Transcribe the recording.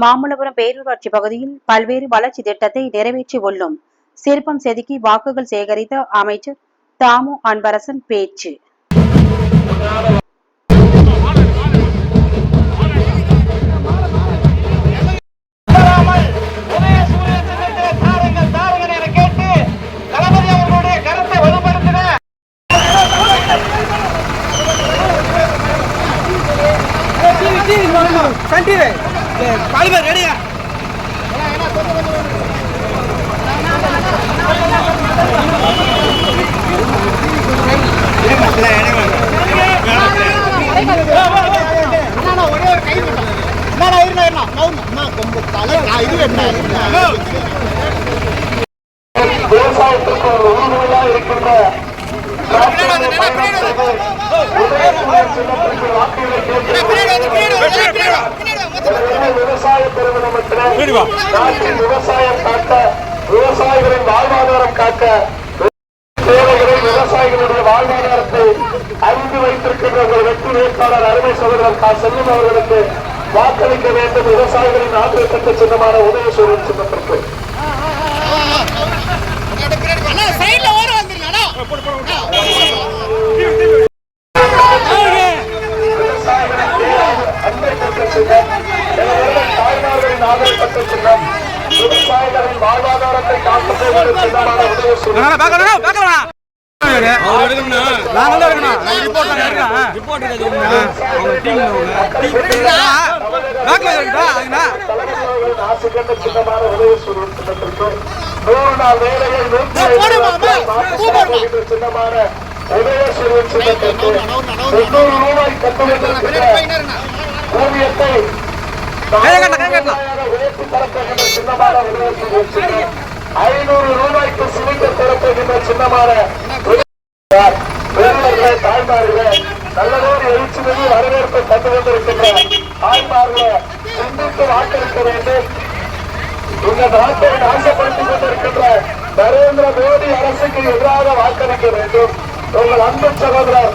மாமல்லபுரம் பேரூராட்சி பகுதியில் பல்வேறு வளர்ச்சி திட்டத்தை நிறைவேற்றி உள்ளும். சிற்பம் செதுக்கி வாக்குகள் சேகரித்த அமைச்சர் தாமு அன்பரசன் பேச்சு. சண்டிரே உதயசூரிய சின்னத்திலே விவசாயத்திற்கு ஒரு உறுதுணையாக இருக்கின்ற உதயசூரிய சின்னத்திற்கு வாக்குகளை கேட்டு விவசாய பெருமிதமத்திலே நாட்டில் விவசாயம் காக்க விவசாயிகளின் வாழ்வாதாரம் காக்க தேவைகளை விவசாயிகளுடைய வாழ்வாதாரத்தை அறிந்து வைத்திருக்கின்ற உங்கள் வெற்றி வேட்பாளர் அருமை சகோதரர் கா செல்லும் அவர்களுக்கு வாக்களிக்க வேண்டும் விவசாயிகளின் ஆதரவுக்கு சின்னமான உதவி உதயசூரியன் சின்னத்திற்கு விவசாயிகளின் வாழ்வாதாரத்தை சின்னமான நூறு நாள் வேலையை நூற்றி சின்னமான உதயசூரியன் சின்னத்திற்கு ரூபாய் கட்டுவதற்கின்ற ஊதியத்தை உயர்த்தி தரப்போகின்ற சின்னமான ஐநூறு ரூபாய்க்கு சிலிண்டர் தரப்போகின்ற சின்னமான பெரியவர்களே தாய்மார்களே நல்லதோடு எழுச்சி மிகு வரவேற்பை தந்து கொண்டிருக்கின்ற தாய்மார்களே சிந்தித்து வாக்களிக்க வேண்டும். இந்த நாட்டை நாசப்படுத்திக் கொண்டிருக்கின்ற நரேந்திர மோடி அரசுக்கு எதிராக வாக்களிக்க வேண்டும். உங்கள் அன்பு சகோதரர்